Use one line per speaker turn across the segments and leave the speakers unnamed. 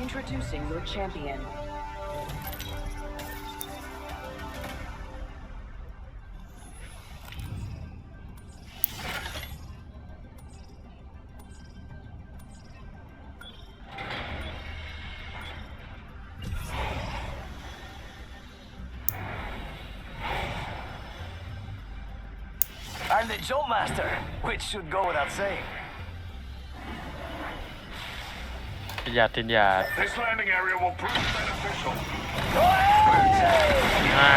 Introducing your champion.
I'm the jump master, which should go without saying.
ติดยาติดยา
This landing area will prove beneficial.
อ่า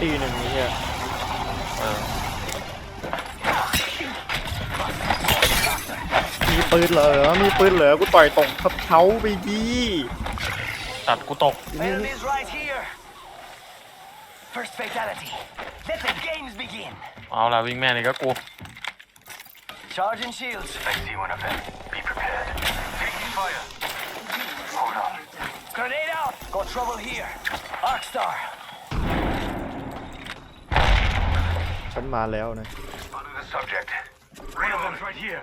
ตีหนึ่งนี่เฮีย
เออ
มี ปืนเหรอ มีปืนเหรอ กูต่อยตรงทับเขาไปดี
ตัดกูตก
Enemies right here. First fatality. Let the games begin.
เอาละวิ่งแม่นี่ก็กู
Charging shields. I see one of them. Be prepared. Taking fire. Hold on. Grenade out. Got trouble here. Arc star.
ฉันมาแล้วนะ
Spotted the subject. One of them's right here.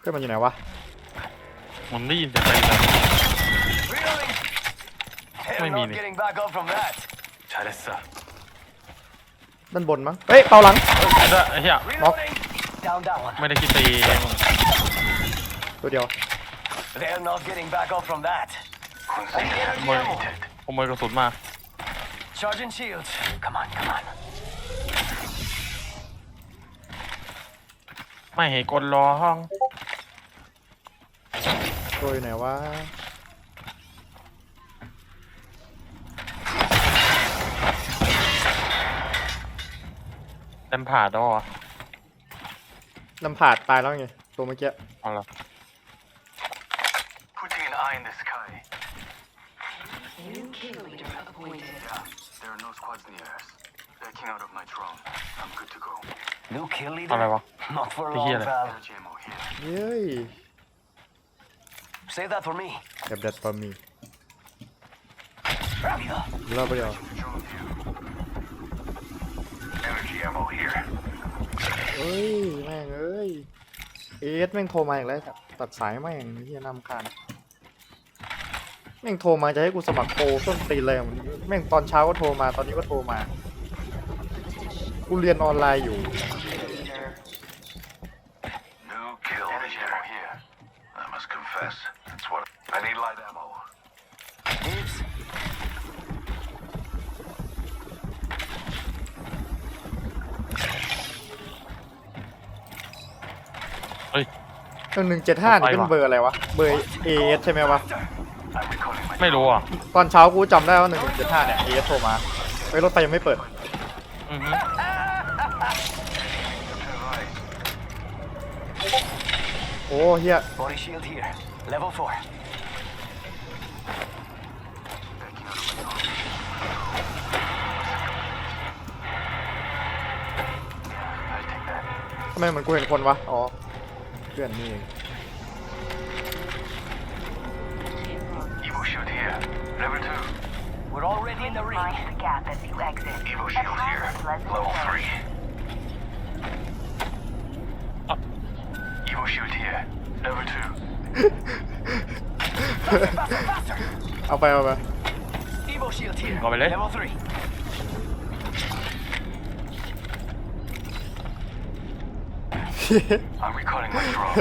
เพื่อนมันอยู่ไหนวะ
มันได้ยินจากไกลแล้ว
Really? Hell,
not ไม่มีนี่
getting back up from that.
ด้านบนมั้งเฮ้ยเป่าหลัง
ไอ้เด้อไอ้เหี้ย
Reloading. Down that one.
ไม่ได้คิดตีเอง
ตัวเดียว
They're not getting back up from that. I need
ข energy โมย
ammo.
ขโมยกระสุนมา
Charging shields. Come on, come on.
ไม่เห็นกดรอห้อง
ตัวอยู่ไหนวะ
เต็มผ่าดอ
ลำผาดตายแล้วไง ตัวเมื่อกี้
เอาละ
Putting an eye in the sky.
New kill leader appointed.
There are no squads near us. Backing out of my drone. I'm good to go. New kill
อะไร
leader?
วะ
Not for
I
long,
hear that.
pal. Energy ammo here.
เย้ย
Save that for me.
แบบเด็ดปามี
Rápido.
เล่าไปเดียว
Drone here. Energy ammo here.
เอ้ยแม่งเอ้ยเอสแม่งโทรมาอีกแล้วครับตัดสายแม่งเฮียนำคาญแม่งโทรมาจะให้กูสมัครโปรส้นตีนเลยอะแม่งตอนเช้าก็โทรมาตอนนี้ก็โทรมา กูเรียนออนไลน์อยู่ หนึ่งหนึ่งเจ็ดห้านี่เป็นเบอร์อะไรวะ เบอร์เอสใช่ไหมวะ
I'm recalling my
ไม่รู้อะ
ตอนเช้ากูจำได้ว่าหนึ่งหนึ่งเจ็ดห้าเนี่ยเอสโทรมาเฮ้ยรถไฟยังไม่เปิด
อือฮึ
โอ้เฮีย
body shield here. Level four.
ทำไมเหมือนกูเห็นคนวะ อ๋อ เพื่อนนี่เอง
Evo shield here. Level two.
We're already in the ring.
Mind the gap as you exit.
Evo shield here. Level three. Evo shield here. Level two.
Faster, faster.
เอาไปเอาไป
Evo shield here.
Go, Billy.
Level three.
I'm recalling my drone.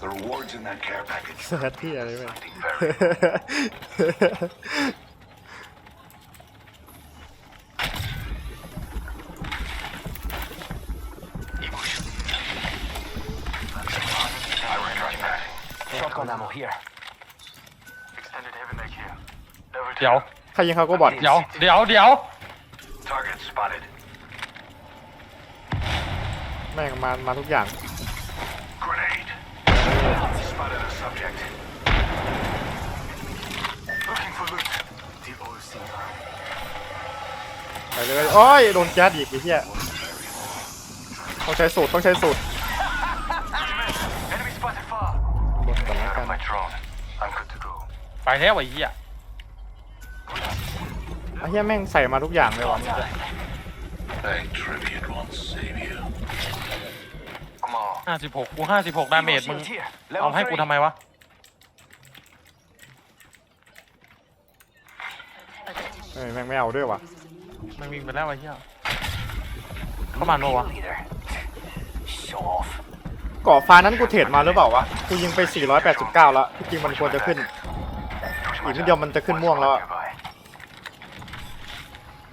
the rewards in that care package.
Shotgun ammo here.
เดี๋ยว
ใครยิงเขาก็บอด
เดี๋ยว เดี๋ยว เดี๋ยว
Target spotted.
แม่งมา มาทุกอย่าง
Grenade. Spotted a subject. Looking for loot. The OC line.
ไปเลยโอ้ย โดนแก๊สอีกไอ้เหี้ยต้องใช้สูตร ต้องใช้สูตร
Enemy spotted far.
บนก่อนแล้ว
Out
กั
of
น
my drone. I'm good to go.
ไปแล้วไอ้เหี้ย
ไอ้เหี้ยแม่งใส่มาทุกอย่างเลยว่ะ
Thank Tribute won't save you. Come on.
ห้าสิบหกกูห้าสิบหกดาเมจมึง
Shield here.
เอา
Level
ให้กู
three.
ทำไมวะ
เอ้ยแม่งไม่เอาด้วยว่ะ
มันวิ่งไปแล้วไอ้เหี้ยเข้ามาโนวะ
Kill leader. Show off.
เกาะฟ้านั้นกูเทรดมาหรือเปล่าวะ กูยิงไป 489 แล้วที่จริงมันควรจะขึ้น อีกนิดเดียวมันจะขึ้นม่วงแล้วอะ
Nearby.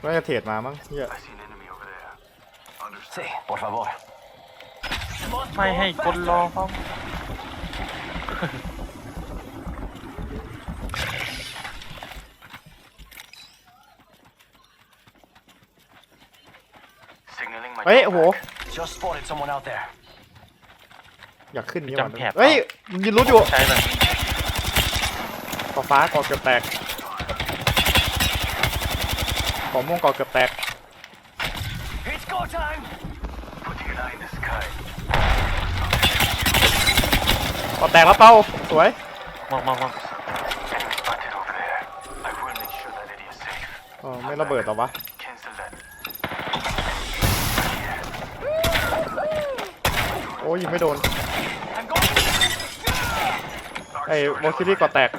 น่าจะเทรดมามั้งเหี้ย
I see an enemy over there. Understood.
Sí, por favor.
ไม่ให้กดรอห้อง
Signaling my
เฮ้ย
drone
โอ้โห
back.
Just spotted someone out there.
อยากขึ้นนี่
จำ
ว่ะ
แผด
เฮ้ยมันยิงรุดอยู่
ใช่เลย
เกาะฟ้าเกาะเกือบแตกเกาะม่วงเกาะเกือบแตก
It's go time.
Putting an eye in the sky.
เกาะแตกแล้วเป้าสวย
มองมองมอง
Enemy spotted over there. I will make sure that area is safe.
เออไม่ระเบิดหรอวะ
Cancel that.
โอ้ยยิงไม่โดน
I'm going.
ไอ้โมคิรี่เกาะแตก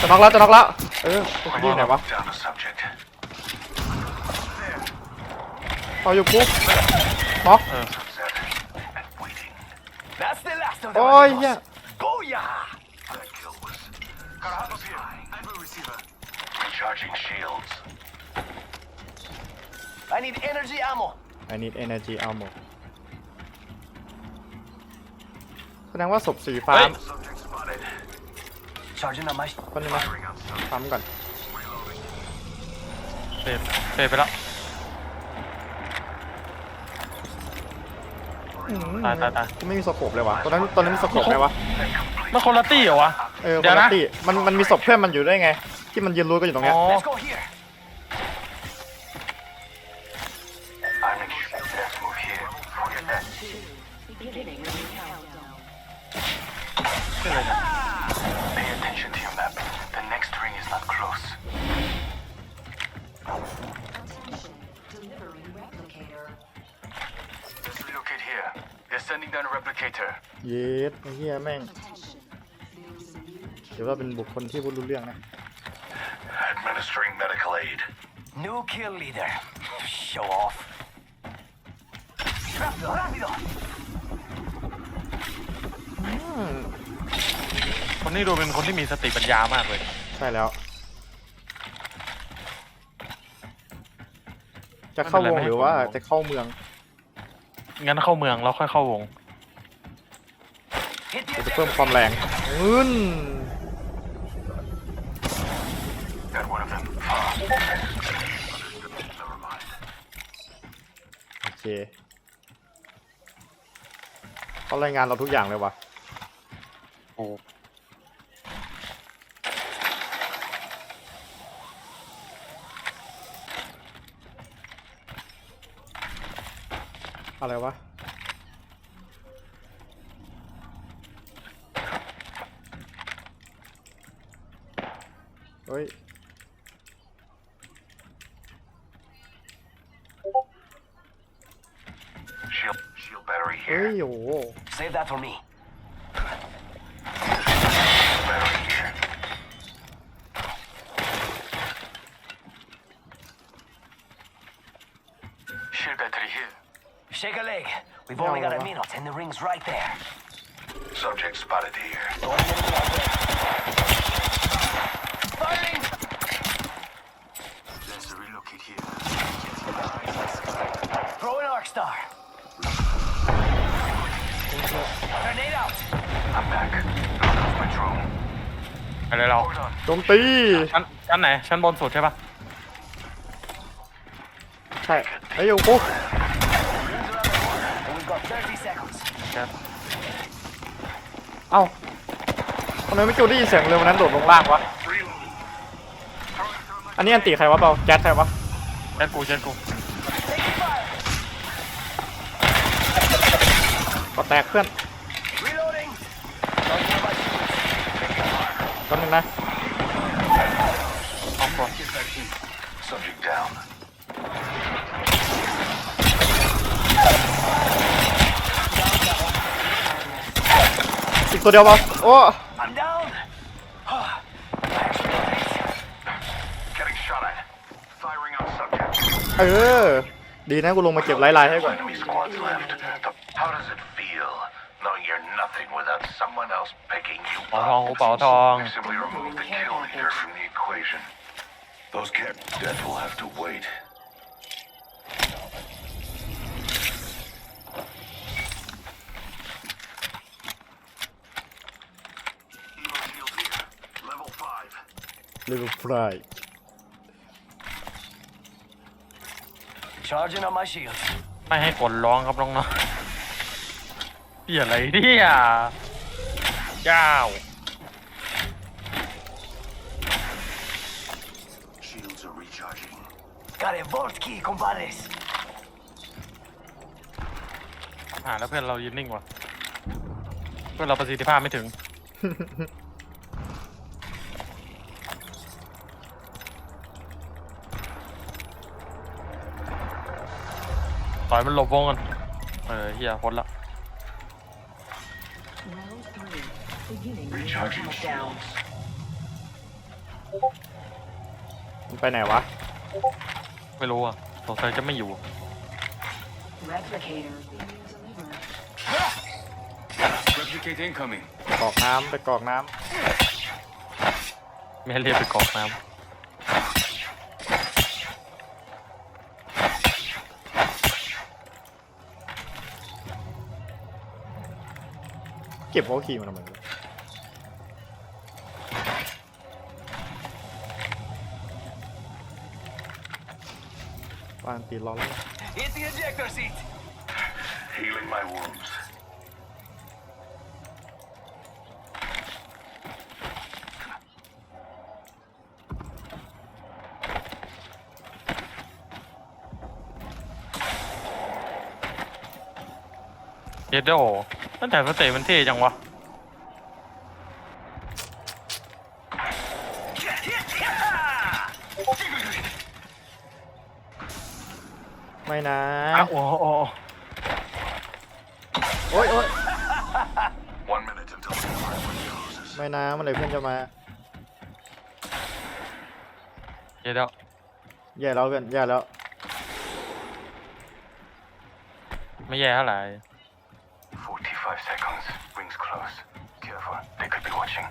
จะน็อกแล้วจะน็อกแล้ว เออโมคิรี่ไหนวะ
Down a subject.
เอาอยู่ปุ๊บน็อก
เออ
Set. And waiting.
That's the last of them.
โอ้ย
amigos.
เหี้ย
Booyah!
That kill was. Carhados here. Enemy receiver. Recharging shields.
I need energy ammo.
I need energy ammo แสดงว่าศพสีฟ้า
เฮ้ย
Subject spotted.
Charging on my.
คนนึงนะ
Firing on subject.
ซ้ำก่อน
เฟดเฟดไปแล้วตายตายตาย
กูไม่มีสโคปเลยวะตอนนั้นตอนนั้นมีสโคปไหมวะ
มันคนละตี้เหรอวะ
เออค
เดี๋ย
น
ว
ละ
นะ
ตี้มันมันมีศพเพื่อนมันอยู่ได้ไง ที่มันยืนรู้กันอยู่ตรงเนี้ย
อ๋อ
Let's go here.
I make sure. Let's move here. Forget that.
Beginning ring countdown.
ชื่ออะไรเนี่ย
sending down a replicator.
เยสไอ้เหี้ยแม่ง
Attention. There is a new
เดี๋ยวเราเป็นบุคคลที่พูดรู้เรื่องนะ
Administering medical aid.
New kill leader. Show off. Rápido, rápido.
อืม
คนนี้ดูเป็นคนที่มีสติปัญญามากเลย
ใช่แล้ว จะเข้าวงหรือว่าจะเข้าเมือง
งั้นเข้าเมืองแล้วค่อยเข้าวง
Hit the
จะเพิ่มความแรงอืน
Got one of them. Far. Never mind.
โอเคเขารายงานเราทุกอย่างเลยวะ
โอ้
อะไรวะ เฮ้ย
Shield. Shield battery
เฮ้ย
here.
โอ้โห
Save that for me. We've
Yeah,
only got a
well,
minute, and the ring's right there.
Subject spotted here.
Throwing enemy out there. Firing!
Let's relocate here.
Throwing arc star. Grenade out!
I'm back. There goes my drone.
อะไรเรา
Hold on.
โจมตี
ชั้นชั้นไหน ชั้นบนสุดใช่ปะ
ใช่ไอ้ยอยู่กู เอ้าทำไมไม่จูได้ยินเสียงเรือวันนั้นโดดลงล่างวะ อันนี้อันตีใครวะเปล่าแก๊สใครวะ
แจ็คกูแจ็คกู
Taking fire!
ก็แตกเพื่อน
Reloading! Charging on my shields.
ก็นึงนะ
ออกก่อน
Subject down.
ตัวเดียวเปล่าโอ้
I'm down!
Getting shot at. Firing on subject.
เออ ดีนะกูลงมาเก็บไลน์ๆให้ก่อน
Enemy squads left. The- How does it feel knowing you're nothing without someone else picking you
เป๋าทอง
up?
กูเป๋าทอง
We simply remove the kill leader from the equation. Those cat death will have to wait.
เรือฟราย
Charging on my shields.
ไม่ให้กดร้องครับน้องๆเหียอะไรเนี่ยยาว
Shields are recharging.
Got a vault key, compadres.
อ่าแล้วเพื่อนเรายืนนิ่งว่ะเพื่อนเราประสิทธิภาพไม่ถึง ต่อยมันหลบวงกันเออเฮียพ้นละ
Round three. Beginning ring
Recharging
countdown.
shields.
มันไปไหนวะ
ไม่รู้อะสงสัยจะไม่อยู่
Replicator being delivered.
Replicate incoming.
กรอกน้ำไปกรอกน้
ไม่ให้เรียกไปกรอกน้ำ
เก็บหัวขี่มาทำไมวะวางตีล้อแล้ว
Hit the ejector seat.
Healing my wounds. ำ
เยดโด ตั้งแต่สเตย์มันเท่จังวะ
ไม่นะ
อ้าวโอ้โห
โอ๊ยโอ๊ย
One minute until the firework closes.
ไม่นะเมื่อไหร่เพื่อนจะมา
เยดโด
แย่แล้วเพื่อนแย่แล้ว
ไม่แย่เท่าไหร่
45 seconds. Rings close. Careful. They could be watching.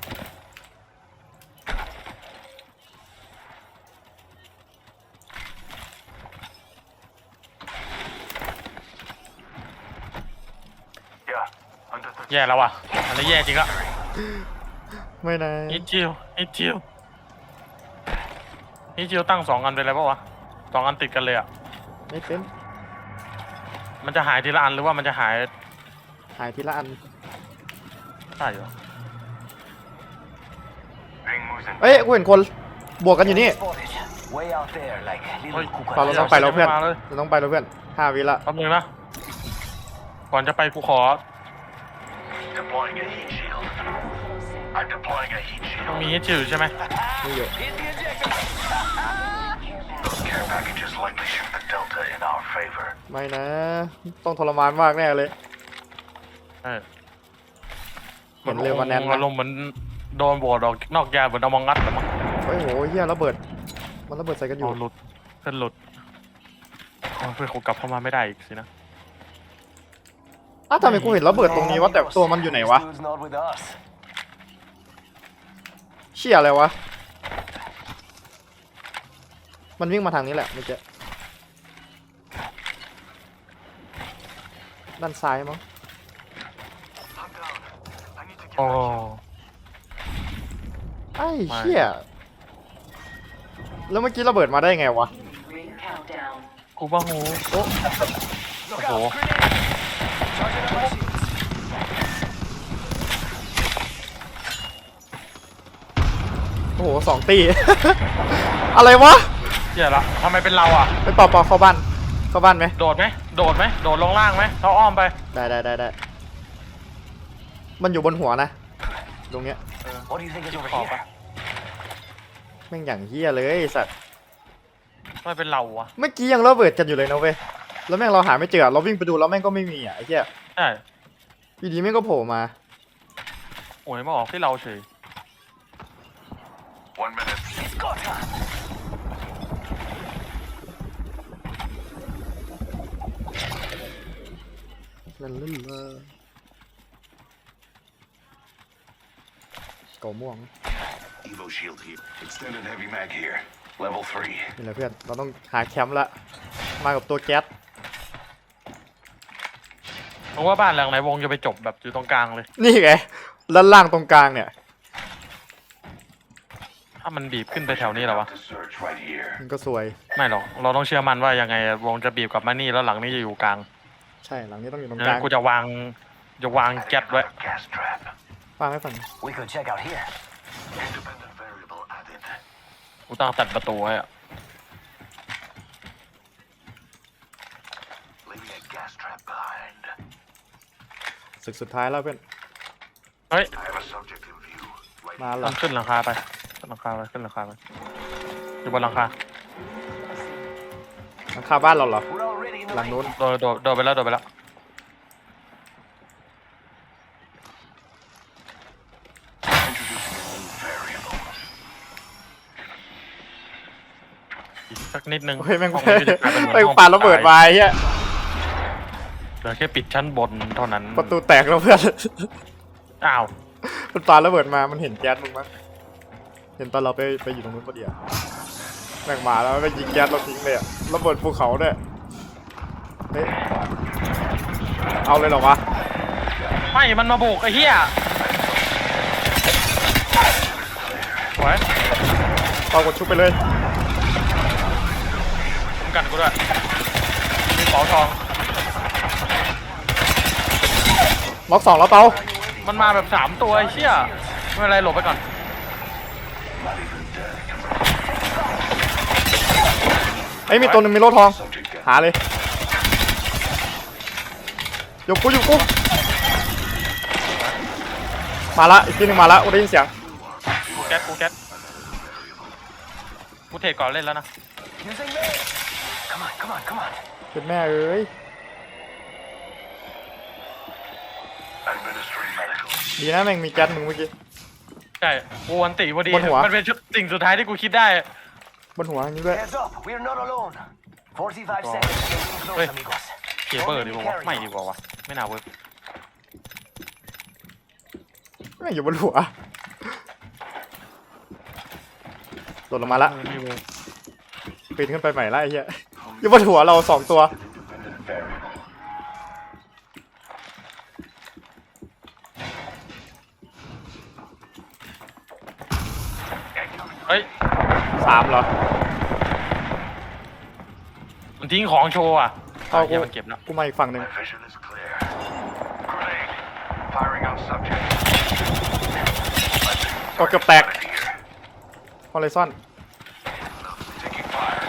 Yeah. Under 30
แย่แล้วว่ะอันนี้แย่จริงละ
ไม่นะ
นิดจิวนิดจิวนิดจิวตั้งสองอันไปเลยปะวะสองอันติดกันเลยอะ
ไม่เป็น
มันจะหายทีละอันหรือว่ามันจะหาย
หายทีละอัน
ได้เหรอ
Ring moves in.
เอ้ยกูเห็นคนบวกกันอยู่นี่
Spotted. Way out there, like little
Oi.
เราเราต้อง
cucarachas.
ไปแล้วเพื่อน
มาเลย
เราต้องไปแล้วเพื่อนห้าวิละ
แป๊บนึงนะ ก่อนจะไปกูขอ
Deploying a heat shield. I'm deploying a heat
ต้อง
shield.
มีนิดจิวใช่ไหม
นี่อยู่
Hit the ejector.
Those care packages likely shift the Delta in our favor.
ไม่นะ ต้องทรมานมากแน่เลย
เออ
เห็นเรือมาแนน
อ
นะา
รมณ์เหมือนโดนโบดออกนอกยาเหมือนเอามองงัดหรือมั้ง
เฮ้ยโหเฮียระเบิด มันระเบิดใส่กันอยู่
เอาหลุดเพื่อนหลุดเอาเพื่อนกูกลับเข้ามาไม่ได้อีกสินะ
อ้าวทำไมกูเห็นระเบิดตรงนี้วะแต่ตัวมันอยู่ไหนวะ
This dude's not with us.
เชี่ยอะไรวะ มันวิ่งมาทางนี้แหละเมื่อกี้ด้านซ้ายมั้ง
โอ้
ไอ้เหี้ยแล้วเมื่อกี้ระเบิดมาได้ไงวะ
Ring countdown.
กูบ้าหู
Look
Oh.
out, grenade! Charging up my shields.
โอ้โหสองตี อะไรวะ
เหี้ยละทำไมเป็นเราอะ
ไปเป่าเป่าเข้าบ้าน เข้าบ้านไหม
โดดไหมโดดไหมโดดลงล่างไหมเราอ้อมไป
ได้ได้ได้ได้ มันอยู่บนหัวนะ ตรงเนี้ย
What do you think is over
Oh,
here?
แม่งอย่างเฮี้ยเลยไอ้สัตว์
ทำไมเป็นเราอะ
เมื่อกี้ยังระเบิดกันอยู่เลยนะเว้ยแล้วแม่งเราหาไม่เจอเราวิ่งไปดูแล้วแม่งก็ไม่มีอะไอ้เหี้ย
ใช่
อยู่ดีแม่งก็โผล่มา
โอ้ยมาออกที่เราเฉย
One minute.
It's go time!
ลันลื่นเลย โกม่วง
Evo shield here. Extended heavy mag here. Level three.
นี่แหละเพื่อน เราต้องหาแคมป์ละ มากับตัวแก๊ส
เพราะว่าบ้านหลังไหนวงจะไปจบแบบอยู่ตรงกลางเลย
นี่ไงด้านล่างตรงกลางเนี่ย
ถ้ามันบีบขึ้นไปแถวนี้แล้ววะ
To search right here.
มันก็สวย
ไม่หรอก เราต้องเชื่อมั่นว่ายังไงวงจะบีบกลับมานี่แล้วหลังนี้จะอยู่กลาง
ใช่ หลังนี้ต้องอยู่ตรง
งั้
กลาง
นกูจะวางจะวางแก๊สไว้
Gas trap.
ฟังให้ฟัง
We could check out here.
Independent variable added.
กูตั้งตัดประตูไว้อะ
Leaving a gas trap behind.
ศึกสุดท้ายแล้วเพื่อน
เฮ้ย
I have a subject in view. Right
มาเหร
ต้
อ
องขึ้นหลังคาไปขึ้นหลังคาไปขึ้นหลังคาไปอยู่บนหลังคา
หลังคาบ้านเราเหรอ
We're already in the
หลัง
ring.
นู้น
โดดโดดโดดไปแล้วโดดไปแล้ว อีกสัก นิดนึง
เฮ้ยแม่ง
ห้องนี้จะกลายเป็นเหมือน
แม่ง
ห้อง
ปาระเบิดมาไอ้เหี้ย
เหลือแค่ปิดชั้นบนเท่านั้น
ประตูแตกแล้วเพื่อน
อ้าว
มันปาระเบิดมา มันเห็นแก๊สมึงมั้ยเห็นตอนเราไปไปอยู่ตรงนู้นพอดีอะแม่งมาแล้วไปยิงแก๊สเราทิ้งเลยอะระเบิดภูเขาด้วยเฮ้ยเอาเลยเหรอวะ
ไม่มันมาบุกไอ้เหี้ยสวย
เอากดชุบไปเลย
คุ้ม กันกูด้วยมีเป๋าทอง
ล็อกสองแล้วเปา
มันมาแบบสามตัวไอ้เชี่ยไม่เป็นไรหลบไปก่อน
ไอ้ยมีตัวหนึ่งมีโล่ทอง
Subject gas.
หาเลยอยู่กูอยู่กู มาละอีกทีหนึงมาละโอ้ได้ยินเสียง
กูแก๊สกูแก๊สกูเทรดก่อนเล่นแล้วนะ
Using me. Come on, come on, come on.
เป็นแม่เอ้ย
Administering medical.
ดีนะแม่งมีแก๊สมึงเมื่อกี้
ใช่กูวันติพอดี
บนหัว
มันเป็นชุดสิ่งสุดท้ายที่กูคิดได้
บนหัวอย่างนี้ด้วย
Heads up, we're not alone. 45 seconds. Getting
Wait.
close, amigos.
เคเบิลดีกว่าวะไม่ดีกว่าวะไม่น่าเวิร์ก
แม่งอยู่บนหัวหล่นลงมาละ
ไม่เวิร์ก
ปีนขึ้นไปใหม่ละไอ้เหี้ย อยู่บนหัวเราสองตัว
Independent variable.
เฮ้ย
สามเหรอ
มันทิ้งของโชว์อะ
เอา
เฮียมันเก็บแล้ว
กูมาอีกฝั่งหนึ่ง
My vision is clear. Grenade. Firing on subject.
ก็เกือบแตก
Spotted here.
ฮอลเลซัน
Taking fire.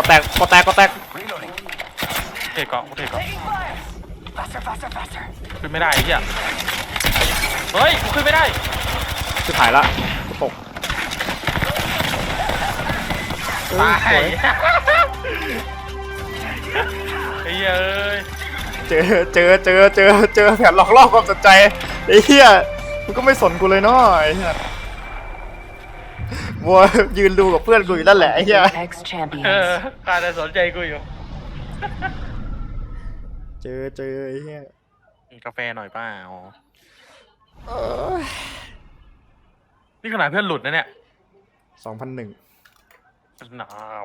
ก็แตกก็แตกก็แตก
Reloading.
เทรดก่อนกูเทรดก่อน
Taking fire. Faster, faster, faster.
ขึ้นไม่ได้ไอ้เฮียเฮ้ยกูขึ้นไม่ได้
จะถ่ายละกูตกเอ้
ตาย
สวย
ไอ้เหี้ยเอ้ย
เจอเจอเจอเจอเจอแผนหลอกล่อความสนใจไอ้เหี้ยมันก็ไม่สนกูเลยเนาะไอ้เหี้ย วัวยืนดูกับเพื่อนกูอยู่นั่นแหละไอ้เหี้ย
X champions.
เออใครจะสนใจกูอยู่
เจอเจอไอ้เหี้ย
มีกาแฟหน่อยเปล่า
เออ
นี่ขนาดเพื่อนหลุดนะเนี่ย
สองพันหนึ่ง
หนา